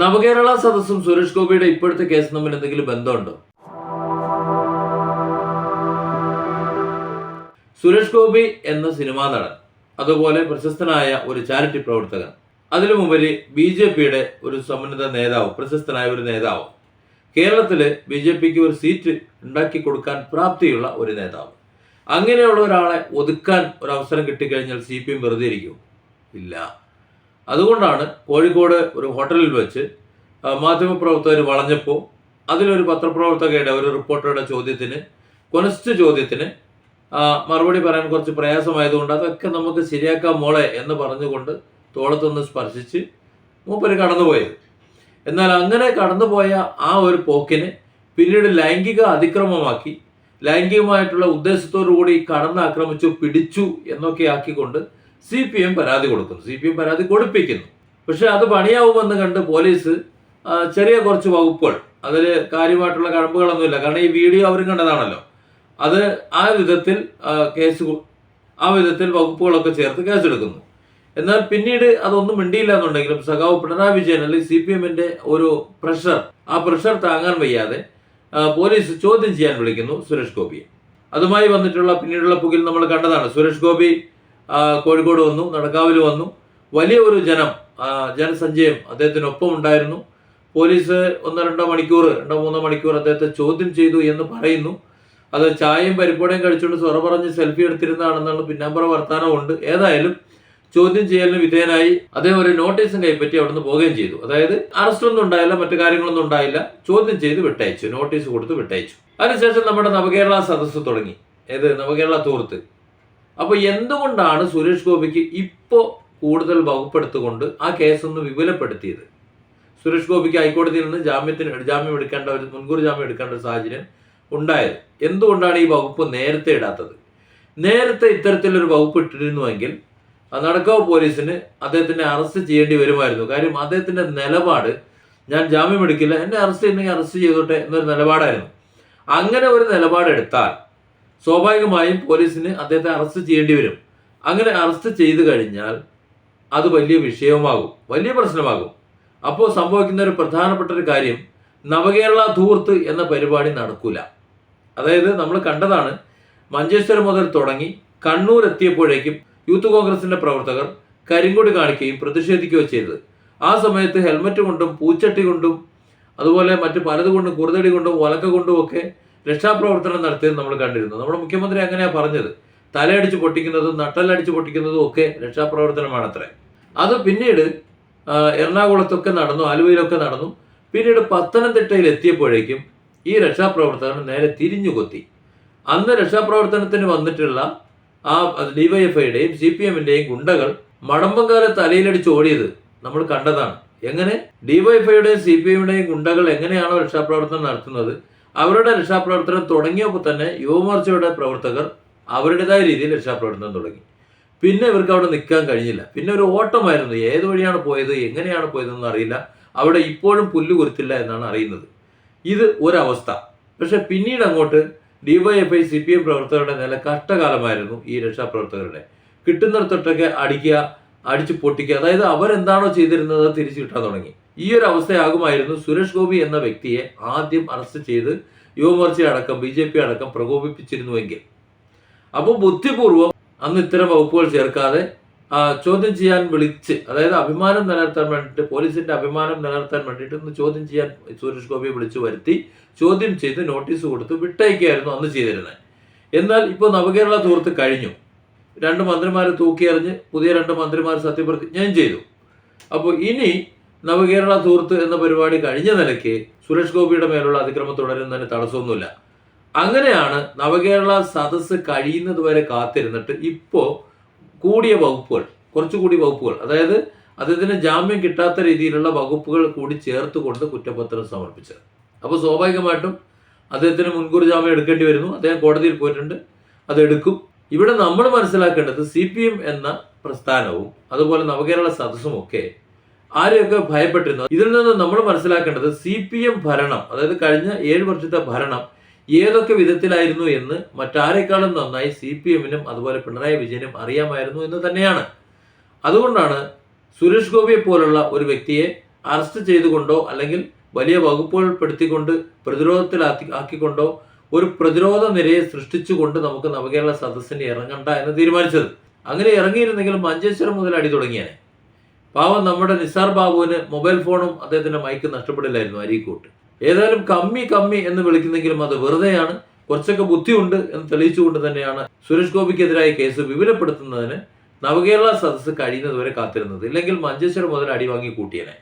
നവകേരള സദസ്സും സുരേഷ് ഗോപിയുടെ ഇപ്പോഴത്തെ കേസ് തമ്മിൽ എന്തെങ്കിലും ബന്ധമുണ്ടോ? സുരേഷ് ഗോപി എന്ന സിനിമാ നടൻ അതുപോലെ പ്രശസ്തനായ ഒരു ചാരിറ്റി പ്രവർത്തകൻ അതിനു മുമ്പിൽ ബി ജെ പിയുടെ ഒരു സമുന്നത നേതാവ് പ്രശസ്തനായ ഒരു നേതാവ് കേരളത്തിൽ ബി ജെ പിക്ക് ഒരു സീറ്റ് ഉണ്ടാക്കി കൊടുക്കാൻ പ്രാപ്തിയുള്ള ഒരു നേതാവ്. അങ്ങനെയുള്ള ഒരാളെ ഒതുക്കാൻ ഒരു അവസരം കിട്ടിക്കഴിഞ്ഞാൽ സി പി എം വെറുതെ ഇരിക്കും ഇല്ല. അതുകൊണ്ടാണ് കോഴിക്കോട് ഒരു ഹോട്ടലിൽ വെച്ച് മാധ്യമപ്രവർത്തകർ വളഞ്ഞപ്പോൾ അതിലൊരു പത്രപ്രവർത്തകയുടെ ഒരു റിപ്പോർട്ടറുടെ ചോദ്യത്തിന് കൊനസ്റ്റ് ചോദ്യത്തിന് മറുപടി പറയാൻ കുറച്ച് പ്രയാസമായതുകൊണ്ട് അതൊക്കെ നമുക്ക് ശരിയാക്കാം മോളെ എന്ന് പറഞ്ഞുകൊണ്ട് തോളത്തൊന്ന് സ്പർശിച്ച് മൂപ്പര് കടന്നുപോയത് എന്നാൽ അങ്ങനെ കടന്നുപോയ ആ ഒരു പോക്കിന് പിന്നീട് ലൈംഗിക അതിക്രമമാക്കി ലൈംഗികമായിട്ടുള്ള ഉദ്ദേശത്തോടു കൂടി കടന്നാക്രമിച്ചു പിടിച്ചു എന്നൊക്കെ ആക്കിക്കൊണ്ട് സി പി എം പരാതി കൊടുക്കുന്നു. സി പി എം പരാതി കൊടുപ്പിക്കുന്നു. പക്ഷെ അത് പണിയാവുമെന്ന് കണ്ട് പോലീസ് ചെറിയ കുറച്ച് വകുപ്പുകൾ അതിൽ കാര്യമായിട്ടുള്ള കഴമ്പുകളൊന്നുമില്ല. കാരണം ഈ വീഡിയോ അവരും കണ്ടതാണല്ലോ. അത് ആ വിധത്തിൽ കേസ് ആ വിധത്തിൽ വകുപ്പുകളൊക്കെ ചേർത്ത് കേസെടുക്കുന്നു. എന്നാൽ പിന്നീട് അതൊന്നും മിണ്ടിയില്ല എന്നുണ്ടെങ്കിലും സഖാവ് പിണറായി വിജയൻ അല്ലെങ്കിൽ സി പി എമ്മിന്റെ ഒരു പ്രഷർ ആ പ്രഷർ താങ്ങാൻ വയ്യാതെ പോലീസ് ചോദ്യം ചെയ്യാൻ വിളിക്കുന്നു സുരേഷ് ഗോപിയെ. അതുമായി വന്നിട്ടുള്ള പിന്നീടുള്ള പുകിൽ നമ്മൾ കണ്ടതാണ്. സുരേഷ് ഗോപി കോഴിക്കോട് വന്നു നടക്കാവിൽ വന്നു. വലിയ ഒരു ജനം ജനസഞ്ചയം അദ്ദേഹത്തിനൊപ്പം ഉണ്ടായിരുന്നു. പോലീസ് ഒന്നോ രണ്ടോ മണിക്കൂർ രണ്ടോ മൂന്നോ മണിക്കൂർ അദ്ദേഹത്തെ ചോദ്യം ചെയ്തു എന്ന് പറയുന്നു. അത് ചായയും പരിപ്പോടയും കഴിച്ചുകൊണ്ട് സ്വറ പറഞ്ഞ് സെൽഫി എടുത്തിരുന്നതാണെന്നുള്ള പിന്നാമ്പറ വർത്താനമുണ്ട്. ഏതായാലും ചോദ്യം ചെയ്യലിന് വിധേയനായി അദ്ദേഹം ഒരു നോട്ടീസും കൈപ്പറ്റി അവിടുന്ന് പോവുകയും ചെയ്തു. അതായത് അറസ്റ്റ് ഒന്നും ഉണ്ടായില്ല മറ്റു കാര്യങ്ങളൊന്നും ഉണ്ടായില്ല. ചോദ്യം ചെയ്ത് വിട്ടയച്ചു നോട്ടീസ് കൊടുത്ത് വിട്ടയച്ചു. അതിനുശേഷം നമ്മുടെ നവകേരള സദസ്സ് തുടങ്ങി. ഏത്? നവകേരള തൂർത്ത്. അപ്പോൾ എന്തുകൊണ്ടാണ് സുരേഷ് ഗോപിക്ക് ഇപ്പോൾ കൂടുതൽ വകുപ്പെടുത്തുകൊണ്ട് ആ കേസൊന്ന് വിപുലപ്പെടുത്തിയത്? സുരേഷ് ഗോപിക്ക് ഹൈക്കോടതിയിൽ നിന്ന് ജാമ്യത്തിന് ജാമ്യം എടുക്കേണ്ട ഒരു മുൻകൂർ ജാമ്യം എടുക്കേണ്ട ഒരു സാഹചര്യം ഉണ്ടായത്. എന്തുകൊണ്ടാണ് ഈ വകുപ്പ് നേരത്തെ ഇടാത്തത്? നേരത്തെ ഇത്തരത്തിലൊരു വകുപ്പ് ഇട്ടിരുന്നുവെങ്കിൽ നടക്കാവ് പോലീസിന് അദ്ദേഹത്തിനെ അറസ്റ്റ് ചെയ്യേണ്ടി വരുമായിരുന്നു. കാര്യം അദ്ദേഹത്തിന്റെ നിലപാട് ഞാൻ ജാമ്യം എടുക്കില്ല എന്നെ അറസ്റ്റ് ചെയ്യുന്നെങ്കിൽ അറസ്റ്റ് ചെയ്തോട്ടെ എന്നൊരു നിലപാടായിരുന്നു. അങ്ങനെ ഒരു നിലപാടെടുത്താൽ സ്വാഭാവികമായും പോലീസിന് അദ്ദേഹത്തെ അറസ്റ്റ് ചെയ്യേണ്ടി വരും. അങ്ങനെ അറസ്റ്റ് ചെയ്തു കഴിഞ്ഞാൽ അത് വലിയ വിഷയവുമാകും. വലിയ പ്രശ്നമാകും. അപ്പോൾ സംഭവിക്കുന്ന ഒരു പ്രധാനപ്പെട്ട ഒരു കാര്യം നവകേരള ധൂർത്ത് എന്ന പരിപാടി നടക്കൂല. അതായത് നമ്മൾ കണ്ടതാണ് മഞ്ചേശ്വരം മുതൽ തുടങ്ങി കണ്ണൂർ എത്തിയപ്പോഴേക്കും യൂത്ത് കോൺഗ്രസിന്റെ പ്രവർത്തകർ കരിങ്കൊടി കാണിക്കുകയും പ്രതിഷേധിക്കുകയോ ചെയ്തത്. ആ സമയത്ത് ഹെൽമറ്റ് കൊണ്ടും പൂച്ചട്ടി കൊണ്ടും അതുപോലെ മറ്റ് പലതുകൊണ്ടും കുറുതടി കൊണ്ടും ഒലക്ക കൊണ്ടും ഒക്കെ രക്ഷാപ്രവർത്തനം നടത്തിയത് നമ്മൾ കണ്ടിരുന്നു. നമ്മുടെ മുഖ്യമന്ത്രി അങ്ങനെയാണ് പറഞ്ഞത്. തലയടിച്ച് പൊട്ടിക്കുന്നതും നട്ടലടിച്ച് പൊട്ടിക്കുന്നതും ഒക്കെ രക്ഷാപ്രവർത്തനമാണത്രേ. അത് പിന്നീട് എറണാകുളത്തൊക്കെ നടന്നു ആലുവയിലൊക്കെ നടന്നു. പിന്നീട് പത്തനംതിട്ടയിൽ എത്തിയപ്പോഴേക്കും ഈ രക്ഷാപ്രവർത്തനം നേരെ തിരിഞ്ഞു കൊത്തി അന്ന് രക്ഷാപ്രവർത്തനത്തിന് വന്നിട്ടുള്ള ആ ഡിവൈഎഫ്ഐയുടെയും സി പി എമ്മിന്റെയും ഗുണ്ടകൾ മടമ്പങ്കാല തലയിലടിച്ച് ഓടിയത് നമ്മൾ കണ്ടതാണ്. എങ്ങനെ? ഡിവൈഎഫ്ഐയുടെയും സി പി എമ്മിന്റെയും ഗുണ്ടകൾ എങ്ങനെയാണോ രക്ഷാപ്രവർത്തനം നടത്തുന്നത്? അവരുടെ രക്ഷാപ്രവർത്തനം തുടങ്ങിയപ്പോൾ തന്നെ യുവമോർച്ചയുടെ പ്രവർത്തകർ അവരുടേതായ രീതിയിൽ രക്ഷാപ്രവർത്തനം തുടങ്ങി. പിന്നെ ഇവർക്ക് അവിടെ നിൽക്കാൻ കഴിഞ്ഞില്ല. പിന്നെ ഒരു ഓട്ടമായിരുന്നു. ഏത് വഴിയാണ് പോയത്? എങ്ങനെയാണ് പോയതെന്ന് അറിയില്ല. അവിടെ ഇപ്പോഴും പുല്ല് കുരുത്തില്ല എന്നാണ് അറിയുന്നത്. ഇത് ഒരവസ്ഥ. പക്ഷെ പിന്നീട് അങ്ങോട്ട് ഡിവൈഎഫ്ഐ സി പി എം പ്രവർത്തകരുടെ നില കഷ്ടകാലമായിരുന്നു ഈ രക്ഷാപ്രവർത്തകരുടെ. കിട്ടുന്നിടത്തൊട്ടൊക്കെ അടിക്കുക അടിച്ചു പൊട്ടിക്കുക. അതായത് അവരെന്താണോ ചെയ്തിരുന്നത് തിരിച്ചു കിട്ടാൻ തുടങ്ങി. ഈ ഒരു അവസ്ഥയാകുമായിരുന്നു സുരേഷ് ഗോപി എന്ന വ്യക്തിയെ ആദ്യം അറസ്റ്റ് ചെയ്ത് യുവമോർച്ച അടക്കം ബി ജെ പി അടക്കം പ്രകോപിപ്പിച്ചിരുന്നുവെങ്കിൽ. അപ്പോൾ ബുദ്ധിപൂർവം അന്ന് ഇത്തരം വകുപ്പുകൾ ചേർക്കാതെ ചോദ്യം ചെയ്യാൻ വിളിച്ച് അതായത് അഭിമാനം നിലനിർത്താൻ വേണ്ടിയിട്ട് പോലീസിന്റെ അഭിമാനം നിലനിർത്താൻ വേണ്ടിയിട്ട് ഒന്ന് ചോദ്യം ചെയ്യാൻ സുരേഷ് ഗോപിയെ വിളിച്ചു വരുത്തി ചോദ്യം ചെയ്ത് നോട്ടീസ് കൊടുത്ത് വിട്ടയക്കുകയായിരുന്നു അന്ന് ചെയ്തിരുന്നത്. എന്നാൽ ഇപ്പോൾ നവകേരള തൂർത്ത് കഴിഞ്ഞു. രണ്ട് മന്ത്രിമാരെ തൂക്കിയറിഞ്ഞ് പുതിയ രണ്ട് മന്ത്രിമാർ സത്യപ്രതിജ്ഞയും ചെയ്തു. അപ്പോൾ ഇനി നവകേരള തൂർത്ത് എന്ന പരിപാടി കഴിഞ്ഞ നിലയ്ക്ക് സുരേഷ് ഗോപിയുടെ മേലുള്ള അതിക്രമം തുടരുന്നതിന് തടസ്സമൊന്നുമില്ല. അങ്ങനെയാണ് നവകേരള സദസ്സ് കഴിയുന്നത് വരെ കാത്തിരുന്നിട്ട് ഇപ്പോൾ കൂടിയ വകുപ്പുകൾ കുറച്ചുകൂടി വകുപ്പുകൾ അതായത് അദ്ദേഹത്തിന് ജാമ്യം കിട്ടാത്ത രീതിയിലുള്ള വകുപ്പുകൾ കൂടി ചേർത്തുകൊണ്ട് കുറ്റപത്രം സമർപ്പിച്ചത്. അപ്പോൾ സ്വാഭാവികമായിട്ടും അദ്ദേഹത്തിന് മുൻകൂർ ജാമ്യം എടുക്കേണ്ടി വരുന്നു. അദ്ദേഹം കോടതിയിൽ പോയിട്ടുണ്ട് അതെടുക്കും ഇവിടെ നമ്മൾ മനസ്സിലാക്കേണ്ടത് സി പി എം എന്ന പ്രസ്ഥാനവും അതുപോലെ നവകേരള സദസ്സും ഒക്കെ ആരെയൊക്കെ ഭയപ്പെട്ടിരുന്നു? ഇതിൽ നിന്ന് നമ്മൾ മനസ്സിലാക്കേണ്ടത് സി പി എം ഭരണം അതായത് കഴിഞ്ഞ ഏഴ് വർഷത്തെ ഭരണം ഏതൊക്കെ വിധത്തിലായിരുന്നു എന്ന് മറ്റാരെക്കാളും നന്നായി സി പി എമ്മിനും അതുപോലെ പിണറായി വിജയനും അറിയാമായിരുന്നു എന്ന് തന്നെയാണ്. അതുകൊണ്ടാണ് സുരേഷ് ഗോപിയെ പോലുള്ള ഒരു വ്യക്തിയെ അറസ്റ്റ് ചെയ്തുകൊണ്ടോ അല്ലെങ്കിൽ വലിയ വകുപ്പുകൾ പെടുത്തിക്കൊണ്ട് പ്രതിരോധത്തിലാക്കി ആക്കിക്കൊണ്ടോ ഒരു പ്രതിരോധ നിരയെ സൃഷ്ടിച്ചുകൊണ്ട് നമുക്ക് നവകേരള സദസ്സിന് ഇറങ്ങണ്ട എന്ന് തീരുമാനിച്ചത്. അങ്ങനെ ഇറങ്ങിയിരുന്നെങ്കിൽ മഞ്ചേശ്വരം മുതൽ അടി തുടങ്ങിയേനെ. പാവം നമ്മുടെ നിസാർ ബാബുവിന് മൊബൈൽ ഫോണും അദ്ദേഹത്തിന്റെ മൈക്ക് നഷ്ടപ്പെടില്ലായിരുന്നു അരീക്കോട്ട്. ഏതായാലും കമ്മി കമ്മി എന്ന് വിളിക്കുന്നെങ്കിലും അത് വെറുതെയാണ്. കുറച്ചൊക്കെ ബുദ്ധിയുണ്ട് എന്ന് തെളിയിച്ചുകൊണ്ട് തന്നെയാണ് സുരേഷ് ഗോപിക്കെതിരായ കേസ് വിപുലപ്പെടുത്തുന്നതിന് നവകേരള സദസ്സ് കഴിയുന്നതുവരെ കാത്തിരുന്നത്. ഇല്ലെങ്കിൽ മഞ്ചേശ്വരം മുതൽ അടിവാങ്ങി കൂട്ടിയനെ.